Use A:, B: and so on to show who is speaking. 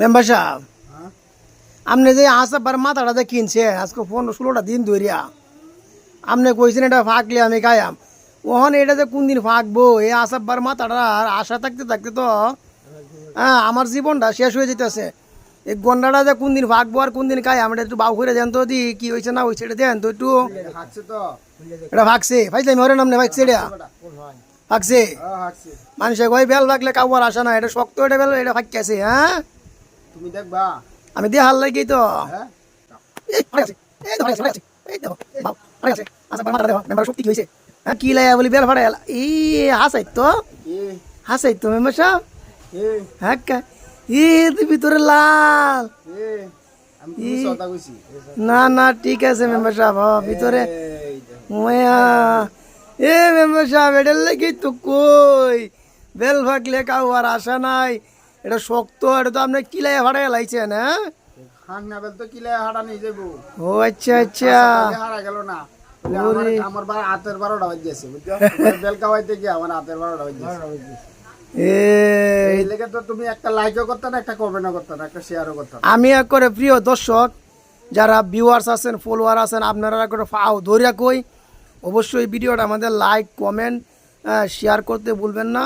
A: Member সাহেব আপনি যে আসাবার মাথাটা যে কিনছে আজকে পনেরো ষোলোটা দিন ধরিয়া আপনি কইছেন এটা ফাঁকলে আমি খাইয়াম ওহন এটা যে কোন দিন ফাঁকবো এই আসাবার মাথাটা আর আশা থাকতে থাকতে তো হ্যাঁ আমার জীবনটা শেষ হয়ে যেতেছে এই গন্ডাটা যে কোন দিন ফাঁকবো আর কোন দিন খাই আমরা একটু বাউ করে দেন তো দি কি হয়েছে না হয়েছে এটা দেন তো একটু এটা ভাগছে ভাইলে মরে নাম ভাগছে এটা ভাগছে
B: হ্যাঁ হাঁকছে
A: মানুষে কই বেল ভাগলে কাউয়ার আসা না এটা শক্ত এটা বেল এটা ফাঁকছে হ্যাঁ
B: তুমি দেখবা
A: আমি দিয়ে হাল লাগি তো
B: হ্যাঁ।
A: আচ্ছা, কি? হ্যাঁ, বলি বেল ফাড়ে হাসাই তো হাসাই তো মেম্বার সাহেব হ্যাঁ কা ই ভিতরে লাল না না ঠিক আছে মেম্বার সাহেব ভিতরে এ মেম্বার সাহেব এটার লেগে তো কই বেল ফাঁকলে কাউ আর আশা নাই এটা শক্ত এটা তো আপনি কিলাই ফাড়ে লাইছেন হ্যাঁ?
B: না তো কিলে হাঁটা নিয়ে যাব
A: ও আচ্ছা আচ্ছা।
B: হারা গেল না। আমার বার হাতের বারোটা বাজছে বুঝছ? বেল খাওয়াইতে গিয়ে আমার হাতের বারোটা বাজছে
A: এ।
B: তো তুমি একটা লাইকও করতে না একটা কমেন্টও করতে একটা শেয়ারও করতে
A: আমি করে প্রিয় দর্শক যারা ভিউয়ার্স আছেন ফলোয়ার আছেন আপনারা করে ফাও ধরিয়া কই অবশ্যই ভিডিওটা আমাদের লাইক কমেন্ট শেয়ার করতে ভুলবেন না।